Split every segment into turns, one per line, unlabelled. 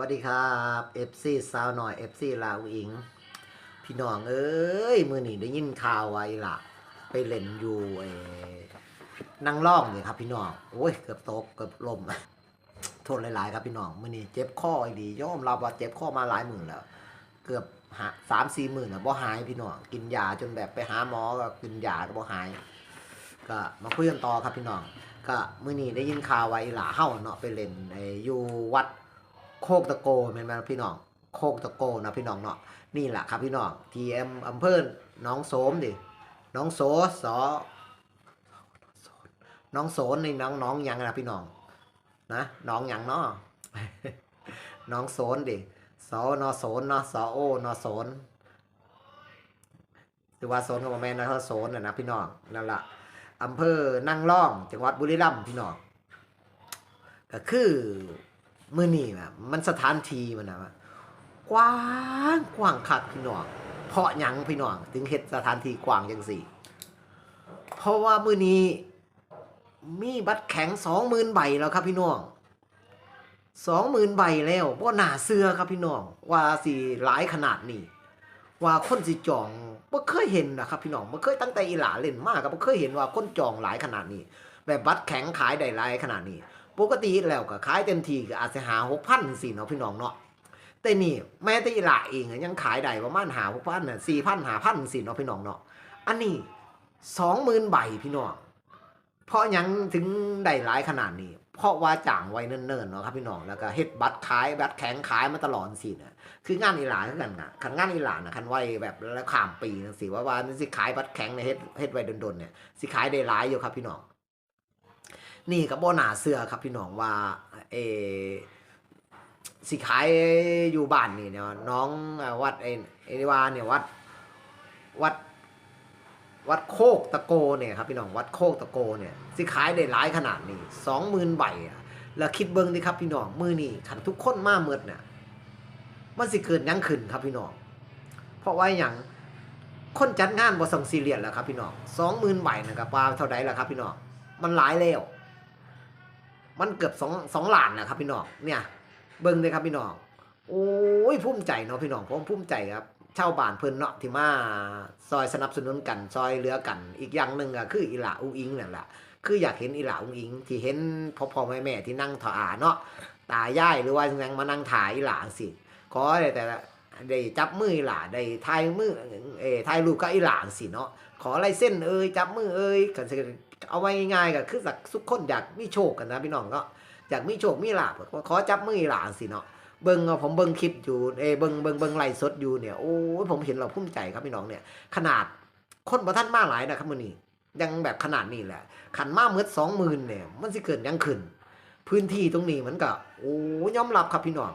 วัสดีครับ FC สาวหน่อย FC ลาวอิง พี่น้องเอ้ยมือนี่ได้ยินข่าวไว้ล่ะไปเล่นอยู่ไอ้นั่งล่องเนี่ยครับพี่น้องโอ้ยเกือบตกเกือบลมโทษหลาย ๆ ครับพี่น้องมือนี่เจ็บข้ออีดียอมรับว่าเจ็บข้อมาหลายหมื่นแล้ว เกือบหาสามสี่หมื่นอะบ่หายพี่น้องกินยาจนแบบไปหาหมอก็กินยาก็บ่หาย ก็มาคุยกันต่อครับพี่น้อง ก็มื้อนี้ได้ยินข่าวไว้หลาเฮาเนาะไปเล่นไอ้อยู่วัด โคกตะโกแม่นไหมพี่น้อง โคกตะโกนะพี่น้องเนาะ นี่แหละครับพี่น้องทีเอ็มอำเภอหน้องโสมดิหน้องโสสอน้องโสนนี่น้องน้องหยังนะพี่น้อง นะน้องหยังเนาะน้องโสนดิสอนอโสนเนาะสอโอนอโสนหรือว่าโสนก็บ่แม่นนะเขาโสนนะนะพี่น้องนั่นแหละอำเภอนั่งร่อง จังหวัดบุรีรัมย์พี่น้องก็คือ มื้อนี้แบบมันสถานทีมันนะว่ากว้างกว้างคักพี่น้องเพราะหยังพี่น้องถึงเฮ็ดสถานที่กว้างจังสี่ เพราะว่ามื้อนี้มีบัตรแข็ง20,000ใบแล้วครับพี่น้อง20,000ใบแล้วบ่น่าเชื่อครับพี่น้อง ว่าสิหลายขนาดนี้ว่าคนสิจองบ่เคยเห็นนะครับพี่น้องบ่เคยตั้งแต่อีหลาเล่นมากก็บ่เคยเห็นว่าคนจองหลายขนาดนี้ แบบบัตรแข็งขายได้หลายขนาดนี้ ปกติแล้วก็ขายเต็มทีก็อาจจะหา6,000จังซี่เนาะพี่น้องเนาะแต่นี่แม้แต่อีหลาเองยังขายได้ประมาณหา6,000น่ะ4,000 5,000จังซี่เนาะพี่น้องเนาะอันนี้20,000ใบพี่น้องเพราะยังถึงได้หลายขนาดนี้ เพราะว่าจ้างไว้เนิ่นๆเนาะครับพี่น้องแล้วก็เฮ็ดบัตรขายบัตรแข็งขายมาตลอดสิน่ะคืองานอีหลานกันน่ะคันงานอีหลานน่ะคันไว้แบบแล้วขามปีจังซี่ว่าว่าสิขายบัตรแข็งในเฮ็ดเฮ็ดไว้ดนๆเนี่ยสิขายได้หลายอยู่ครับพี่น้อง นี่ก็บ่น่าเชื่อครับพี่น้องว่าเอสิขายอยู่บ้านนี่เนี่ยน้องวัดไอ้ไอ้ว่าเนี่ยวัดวัดวัดโคกตะโกเนี่ยครับพี่น้องวัดโคกตะโกเนี่ยสิขายได้หลายขนาดนี้20,000ใบอะแล้วคิดเบิ่งดิครับพี่น้องมือนี้คันทุกคนมาหมดเนี่ยมันสิเกิดยังขึ้นครับพี่น้องเพราะว่าหยังคนจัดงานบ่ส่งซีเรียสแล้วครับพี่น้องสองหมื่นใบนะครับว่าเท่าใดแล้วครับพี่น้องมันหลายแล้ว มันเกือบสองสองล้านแล้วครับพี่น้องเนี่ย เบิ่งเลยครับพี่น้องโอ้ยภูมิใจเนาะพี่น้องผมภูมิใจครับชาวบ้านเพิ่นเนาะที่มาซอยสนับสนุนกันซอยเหลือกัน อีกอย่างหนึ่งก็คืออีหลาอุ้งอิงนั่นแหละคืออยากเห็นอีหลาอุ้งอิง ที่เห็นพ่อพ่อแม่แม่ที่นั่งถ่าเนาะตายายหรือว่าจังมานั่งถ่ายอีหลาสิขอได้แต่ได้จับมืออีหล่าได้ถ่ายมือเออถ่ายรูปกับอีหล่าสิเนาะขอลายเส้นเอ้ยจับมือเอ้ยกันสิ เอาไว้ง่ายๆก็คือสักทุกคนอยากมีโชคกันนะพี่น้องก็อยากมีโชคมีลาภก็ขอจับมือหล่าสิเนาะเบิ่งผมเบิ่งคลิปอยู่เอเบิ่งเบิ่งเบิ่งไลฟ์สดอยู่เนี่ยโอ้ผมเห็นเราภูมิใจครับพี่น้องเนี่ย ขนาดคนบ่ทันมาหลายนะครับมื้อนี้ยังแบบขนาดนี้แหละ ขันมาเมื่อ20,000เนี่ย มันสิเกิดหยังขึ้น พื้นที่ตรงนี้มันก็โอ้ยอมรับครับพี่น้อง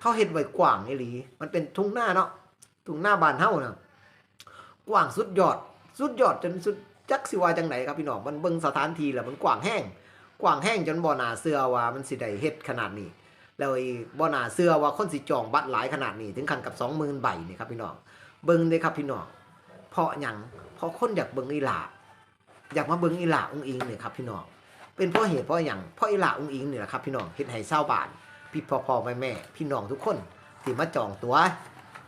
เขาเห็ดไว้กว้างนี่หลีมันเป็นทุ่งหน้าเนาะทุ่งหน้าบานเฮานะกว้างสุดยอด สุดยอดจนสุด จักสิว่าจังไดครับพี่น้องมันเบิ่งสถานที่แล้วมันกว้างแห้งกว้างแห้งจนบ่น่าเชื่อว่ามันสิได้เฮ็ดขนาดนี้แล้วไอ้บ่น่าเชื่อว่าคนสิจองบัตรหลายขนาดนี้ถึงขั้นกับ20,000ใบนี่ครับพี่น้องเบิ่งเด้ครับพี่น้องเพราะหยังเพราะคนอยากเบิ่งอีหลาอยากมาเบิ่งอีหลาองค์อิงเนี่ยครับพี่น้องเป็นเพราะเหตุเพราะหยังเพราะอีหลาองค์อิงนี่แหละครับพี่น้องเฮ็ดให้ชาวบ้านพี่พ่อพ่อแม่แม่พี่น้องทุกคนที่มาจองตัว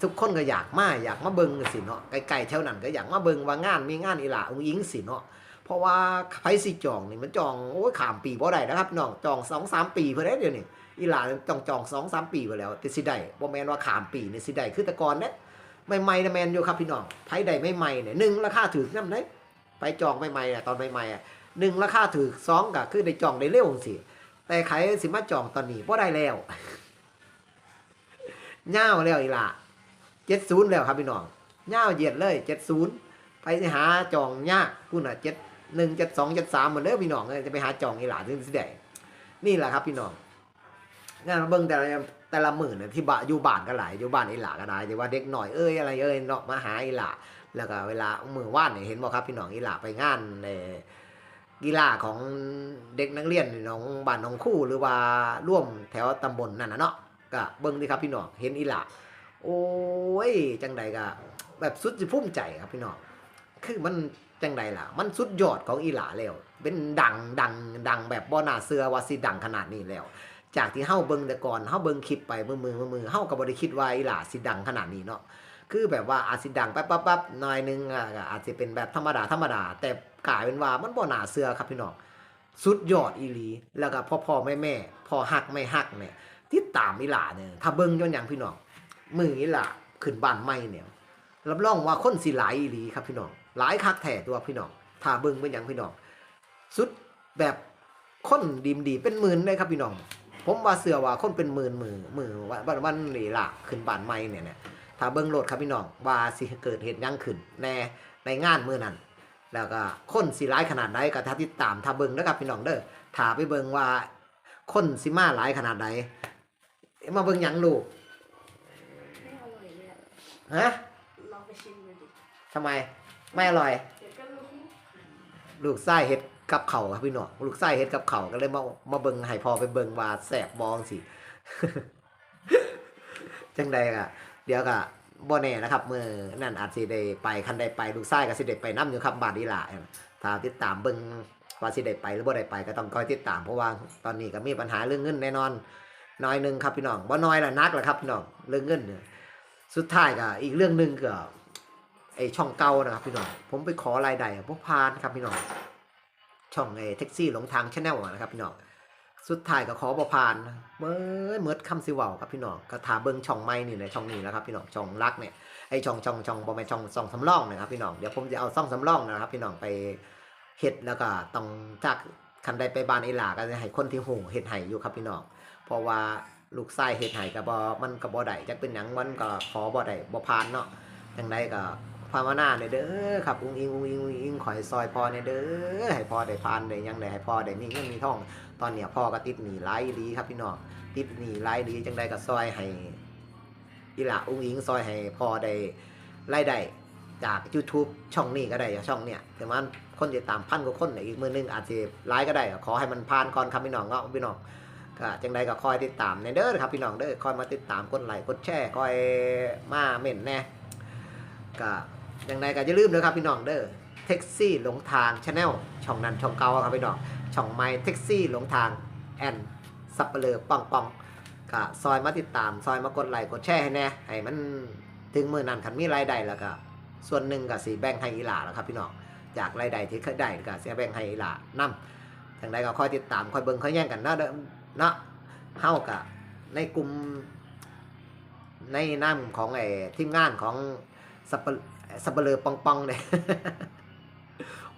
ทุกคนก็อยากมาอยากมาเบิ่งสิเนาะไกลๆแถวนั้นก็อยากมาเบิ่งว่างานมีงานอีหลาองค์อิงสิเนาะเพราะว่าไผสิจองนี่มันจองโอ้ยขามปีบ่ได้นะครับน้องจอง2 3ปีเพิ่นได้เดี๋ยวนี้อีหลาต้องจอง2 3ปีไปแล้วแต่สิได้บ่แมนว่าขามปีนี่สิได้คือแต่ก่อนเด้ใหม่ๆน่ะแมนอยู่ครับพี่น้องไผได้ใหม่ๆเนี่ยหนึ่งราคาถูกนำเด้ไปจองใหม่ๆอะตอนใหม่ๆอะหนึ่งราคาถูกสองก็คือได้จองได้เร็วจังซี่แต่ใครสิมาจองตอนนี้บ่ได้แล้วย่าแล้วอีหล่ะ เจ็ดศูนย์แล้วครับพี่น้องย่าเหยียดเลยเจ็ดศูนย์ไปหาจองยากคุณอะเจ็ดหนึ่งเจ็ดสองเจ็ดสามหมดเลยพี่น้องเอ้ยจะไปหาจองอีหล่ะถึงสิได้นี่แหละครับพี่น้องงานเบิ่งแต่ละแต่ละหมื้อเนี่ยที่บ้านอยู่บ้านก็หลายอยู่บ้านอีหล่ะก็ได้แต่ว่าเด็กหน่อยเอ้ยอะไรเอ้ยเนาะมาหาอีหล่ะแล้วก็เวลามื้อว่านเนี่ยเห็นบ่ครับพี่น้องอีหล่ะไปงานเอ่อกีฬาของเด็กนักเรียนน้องบ้านน้องคู่หรือว่าร่วมแถวตำบลนั่นนะเนาะก็เบิ่งดิครับพี่น้องเห็นอีหล่ะ โอ้ย จังใดก็แบบสุดสิภูมิใจครับพี่น้องคือมันจังใดล่ะ มันสุดยอดของอีหล่าแล้ว เป็นดังดังดังแบบบ่น่าเชื่อว่าสิดังขนาดนี้แล้ว จากที่เฮาเบิ่งแต่ก่อนเฮาเบิ่งคลิปไปมือมือมือมือเฮาก็บ่ได้คิดว่าอีหล่าสิดังขนาดนี้เนาะคือแบบว่าอาจสิดังแป๊บๆๆหน่อยนึงอะอาจจะเป็นแบบธรรมดาธรรมดา แต่กลายเป็นว่ามันบ่น่าเชื่อครับพี่น้องสุดยอดอีหลี แล้วก็พ่อพ่อแม่แม่พ่อฮักไม่ฮักเนี่ยติดตามอีหล่าเนี่ยถ้าเบิ่งจนหยังพี่น้อง มืออีหล่าขึ้นบ้านใหม่เนี่ยรับรองว่าคนสิหลายอีหลีครับพี่น้องหลายคักแท้ตัวพี่น้องถ้าเบิ่งเป็นหยังพี่น้องสุดแบบคนดีมดีเป็นหมื่นเลยครับพี่น้อง ผมว่าเสือว่าคนเป็นหมื่นมือมือวันวันวันนี่ล่ะขึ้นบ้านใหม่เนี่ยเนี่ยถ้าเบิ่งโหลดครับพี่น้องว่าสิเกิดเหตุยังขึ้นแน่ในงานมื้อนั้นแล้วก็คนสิร้ายขนาดใดก็ถ้าติดตามถ้าเบิ่งนะครับพี่น้องเด้อถ้าไปเบิ่งว่าคนสิมาหลายขนาดใดมาเบิ่งยังลูก
ไม่อร่อยเลยอะ
ฮะ
ลองไปชิมดูดิ
ทำไม ไม่อร่อย
เดี๋ยวก็รู้
ลูกไส้เฮ็ดกับเขาวครับพี่น้องลูกไส้เฮ็ดกับเขาวก็เลยมามาเบิ่งให้พอไปเบิ่งว่าแสบบองสิ จังใดก็เดี๋ยวก็บ่แน่นะครับมื้อนั่นอาจสิได้ไปคันได้ไปลูกไส้ก็สิได้ไปนํอยู่ครับบ้านอีหล่าถ้าติดตามเบิ่งว่าสิได้ไปหรือบ่ได้ไปก็ต้องคอยติดตามเพราะว่าตอนนี้ก็มีปัญหาเรื่องเงินแน่นอนน้อยหนึงครับพี่น้องบ่น้อยละนักละครับพี่น้องเรื่องเงินเนี่ย สุดท้ายก็อีกเรื่องหนึ่งก็ไอช่องเก่านะครับพี่น้องผมไปขอรายได้บ่ผ่านครับพี่น้องช่องไอแท็กซี่หลงทางชแนลนะครับพี่น้องสุดท้ายก็ขอบ่ผ่านเมื่อเมื่อคำสิว้าครับพี่น้องก็ถาเบิ่งช่องใหม่นี่แหละช่องนี้นะครับพี่น้องช่องรักเนี่ยไอช่องช่องช่องบ่แม่นช่องช่องสำรองนะครับพี่น้องเดี๋ยวผมจะเอาช่องสำรองนะครับ พี่น้องไปเฮ็ดแล้วก็ต้องจากคันใดไปบานอีหลาก็จะให้คนที่หูเฮ็ดให้อยู่ครับพี่น้องเพราะว่า ลูกชายเฮ็ดให้ก็บ่มันก็บ่ได้จักเป็นหยังมันก็ขอบ่ได้บ่ผ่านเนาะจังไดก็ภาวนาเนี่ยเด้อครับอุ้งอิงอุ้งอิงอุ้งอิงขอให้ซอยพอเนี่ยเด้อให้พอได้ผ่านได้ยังได้ให้พอได้มีเงินมีทองตอนเนี้ยพ่อก็ติดหนี้หลายอีครับพี่น้องติดหนี้หลายอีจังใดก็ซอยให้อีหล่าอุ้งอิงซอยให้พอได้รายได้จาก YouTube ช่องนี้ก็ได้ช่องเนี้ยแต่มันคนติดตามพันกว่าคนอีกมือนึงอาจจะไลฟ์ก็ได้ขอให้มันผ่านก่อนครับพี่น้องเนาะพี่น้อง ก็จังใดก็คอยติดตามในเด้อครับพี่น้องเด้อคอยมาติดตามกดไลค์กดแชร์คอยมาเม่นแน่ก็จังใดก็อย่าลืมนะครับพี่น้องเด้อแท็กซี่หลงทางชาแนลช่องนั้นช่องเก่าครับพี่น้องช่องไม้แท็กซี่หลงทางแอนสับเปลือปองปองก็ซอยมาติดตาม ซอยมากดไลค์กดแชร์ให้แน่ให้มันถึงมือนั้นคันมีรายได้แล้วก็ส่วนหนึ่งก็สีแบ่งให้อีหลาแล้วครับพี่น้องจากรายได้ที่เคยได้ก็สีแบ่งให้อีหลานำทางใดก็คอยติดตามคอยเบิ่งคอยแย่งกันนะเด้อ เนาะเฮากับในกลุ่ม ในน้ำของไอ้ทีมงานของสับเปสับเปลือปองปองเนี่ย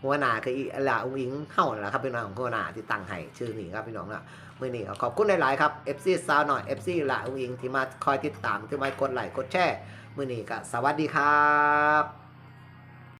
หัวหน้าคืออีหลาอุ้งอิงเฮาแหละครับพี่น้องของหัวหน้าที่ตั้งให้ชื่อนี้ครับพี่น้องนะมือนี้ขอบคุณหลายๆครับ FC สาวหน่อย FC หลาอุ้งอิงที่มาคอยติดตามที่มากดไลค์กดแชร์มือนี้ก็สวัสดีครับ